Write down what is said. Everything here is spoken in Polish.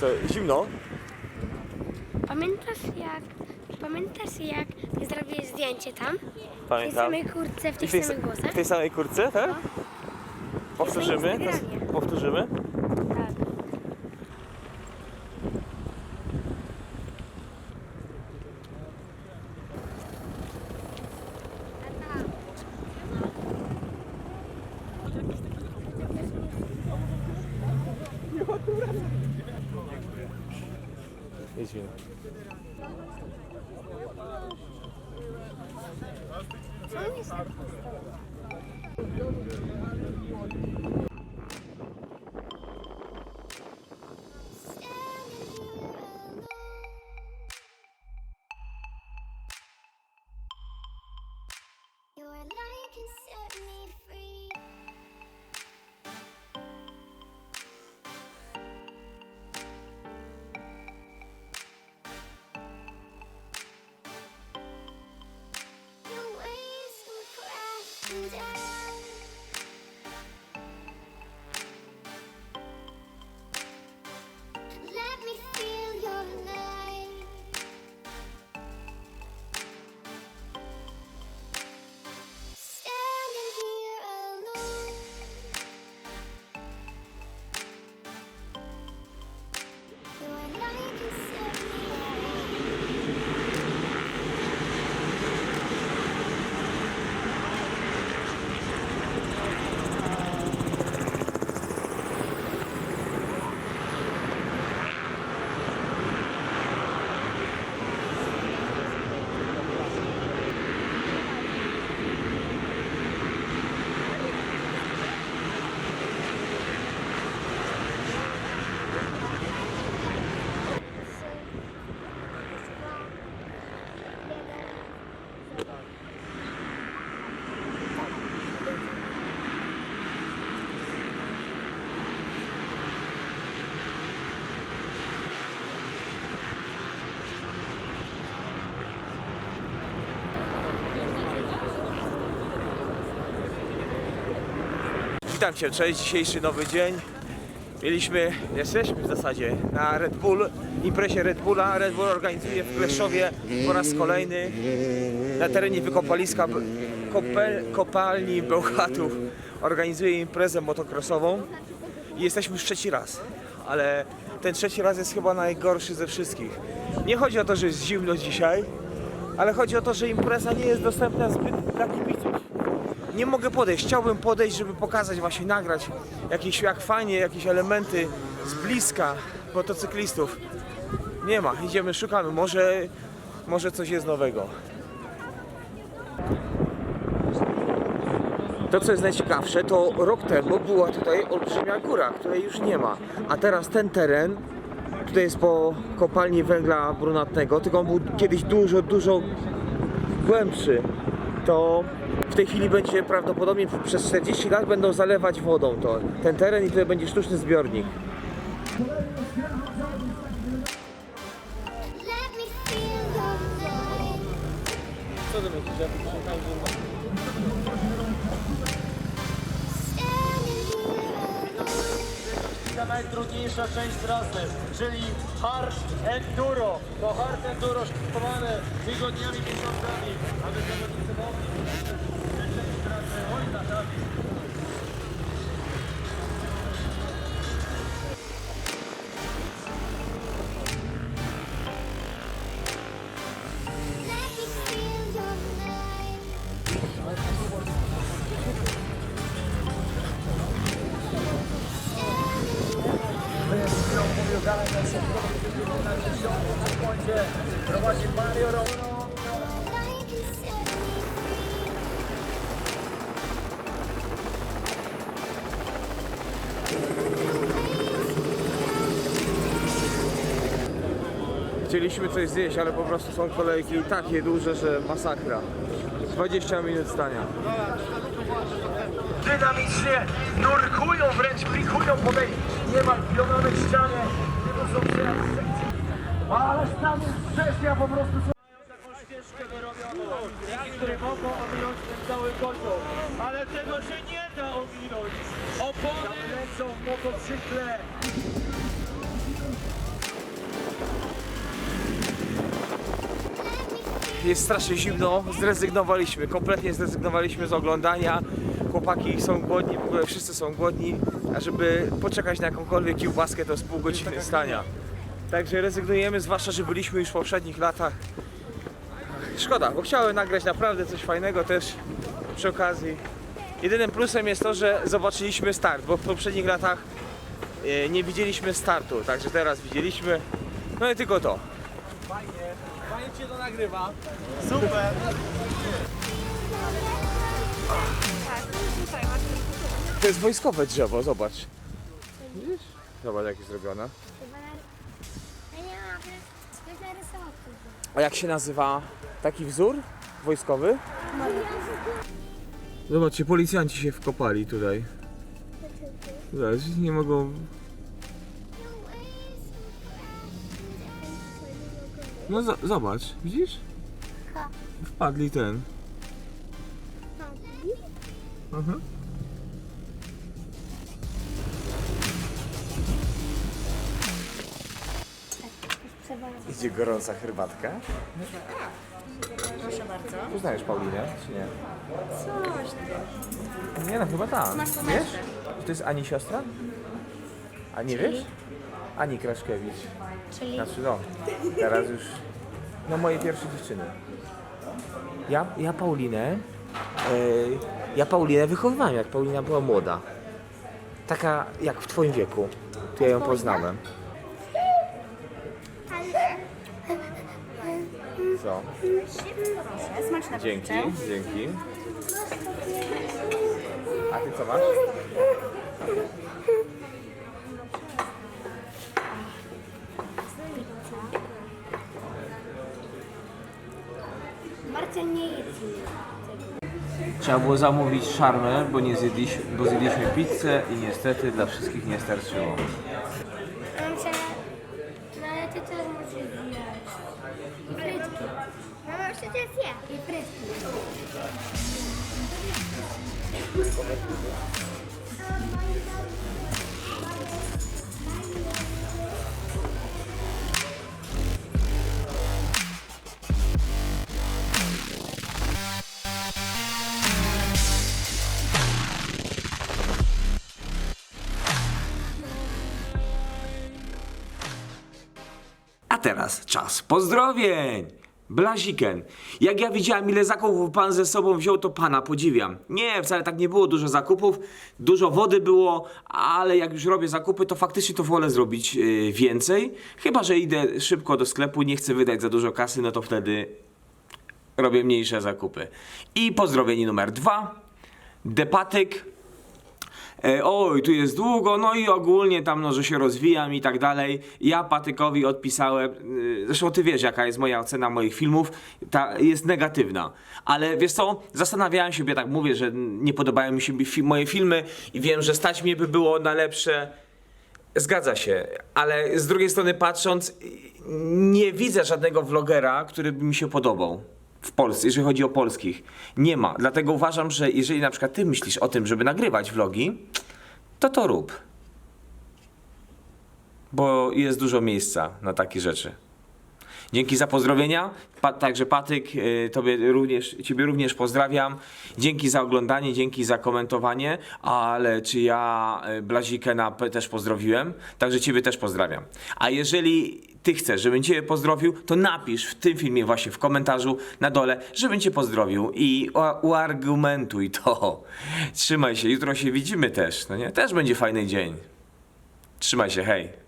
Co, zimno? Pamiętasz jak, pamiętasz jak zrobiłeś zdjęcie tam? W tej Pamiętam. samej kurtce, w tych samych w tej samej kurce, tak? Powtórzymy? na Instagramie. Powtórzymy? Tak. Jedźmy. Co jest? 진짜. Witam Cię, cześć, dzisiejszy nowy dzień. Mieliśmy, jesteśmy w zasadzie na Red Bull, imprezie Red Bulla. Red Bull organizuje w Kleszowie po raz kolejny na terenie wykopaliska kopel, kopalni Bełchatów. Organizuje imprezę motocrossową i jesteśmy już trzeci raz, ale ten trzeci raz jest chyba najgorszy ze wszystkich. Nie chodzi o to, że jest zimno dzisiaj, ale chodzi o to, że impreza nie jest dostępna zbyt dla kibiców nie mogę podejść. Chciałbym podejść, żeby pokazać, właśnie nagrać jakieś, jak fajnie, jakieś elementy z bliska motocyklistów. Nie ma, idziemy, szukamy. Może, może coś jest nowego. To, co jest najciekawsze, to rok temu była tutaj olbrzymia góra, której już nie ma. A teraz ten teren, tutaj jest po kopalni węgla brunatnego, tylko on był kiedyś dużo, dużo głębszy, to w tej chwili będzie prawdopodobnie przez 40 lat będą zalewać wodą to, ten teren i tutaj będzie sztuczny zbiornik. Co ty myślisz, ja Standing here alone. ta najtrudniejsza część trasy, czyli hard enduro. To hard enduro szkodowane tygodniami, miesiącami, Chcieliśmy coś zjeść, ale po prostu są kolejki takie duże, że masakra. 20 minut stania. Dynamicznie nurkują, wręcz pikują po tej niemal pionowej ścianie. Nie muszą się ale stanu Czesja po prostu ścieżkę wyrobioną, dzięki mogą ominąć ten cały kocioł. Ale tego się nie da ominąć. Opony lecą w motocykle. Jest strasznie zimno, zrezygnowaliśmy, kompletnie zrezygnowaliśmy z oglądania. Chłopaki są głodni, w ogóle wszyscy są głodni, a żeby poczekać na jakąkolwiek kiełbaskę to z pół godziny stania. Także rezygnujemy, zwłaszcza, że byliśmy już w poprzednich latach. Szkoda, bo chciałem nagrać naprawdę coś fajnego też przy okazji. Jedynym plusem jest to, że zobaczyliśmy start, bo w poprzednich latach e, nie widzieliśmy startu, także teraz widzieliśmy. No i tylko to. Fajnie. Fajnie cię to nagrywa. Super. To jest wojskowe drzewo, zobacz. Widzisz? Zobacz jak jest zrobione. A jak się nazywa taki wzór wojskowy? Zobaczcie, policjanci się wkopali tutaj. Zobacz, nie mogą... No zo- zobacz, widzisz? Wpadli ten. Mhm. Idzie gorąca herbatka. Proszę bardzo. Poznajesz Paulinę, czy nie? Coś tam. Nie no, chyba tak. Masz to Wiesz? nasze. Czy to jest Ani siostra? A nie wiesz? Ani Kraszkiewicz. Czyli Znaczy no, teraz już... No moje pierwsze dziewczyny. Ja, ja Paulinę... e, ja Paulinę wychowywałem, jak Paulina była młoda. Taka jak w twoim wieku. Tu ja ją poznałem. Co? Proszę, smaczne Dzięki, dzięki. A ty co masz? Marcel nie jest Trzeba było zamówić szarmę, bo nie zjedliśmy, bo zjedliśmy pizzę i niestety dla wszystkich nie starczyło. Mamcia, no ale ty też musisz zjeść. I frytki. Mama A teraz czas pozdrowień! Blaziken. Jak ja widziałem, ile zakupów pan ze sobą wziął, to pana podziwiam. Nie, wcale tak nie było dużo zakupów, dużo wody było, ale jak już robię zakupy, to faktycznie to wolę zrobić yy, więcej. Chyba, że idę szybko do sklepu, nie chcę wydać za dużo kasy, no to wtedy robię mniejsze zakupy. I pozdrowienie numer dwa. Depatyk. E, oj, tu jest długo, no i ogólnie tam, no, że się rozwijam i tak dalej. Ja Patykowi odpisałem, y, zresztą ty wiesz, jaka jest moja ocena moich filmów, ta jest negatywna. Ale wiesz co, zastanawiałem się, bo ja tak mówię, że nie podobają mi się moje filmy i wiem, że stać mnie by było na lepsze. Zgadza się, ale z drugiej strony patrząc, nie widzę żadnego vlogera, który by mi się podobał. W Polsce, jeżeli chodzi o polskich. Nie ma. Dlatego uważam, że jeżeli na przykład ty myślisz o tym, żeby nagrywać vlogi, to to rób. Bo jest dużo miejsca na takie rzeczy. Dzięki za pozdrowienia. Pa, także Patyk, y, tobie również, ciebie również pozdrawiam. Dzięki za oglądanie, dzięki za komentowanie. Ale czy ja y, Blazikę na P też pozdrowiłem? Także ciebie też pozdrawiam. A jeżeli ty chcesz, żebym cię pozdrowił, to napisz w tym filmie właśnie w komentarzu na dole, żebym cię pozdrowił i uargumentuj to. Trzymaj się, jutro się widzimy też, no nie? Też będzie fajny dzień. Trzymaj się, hej.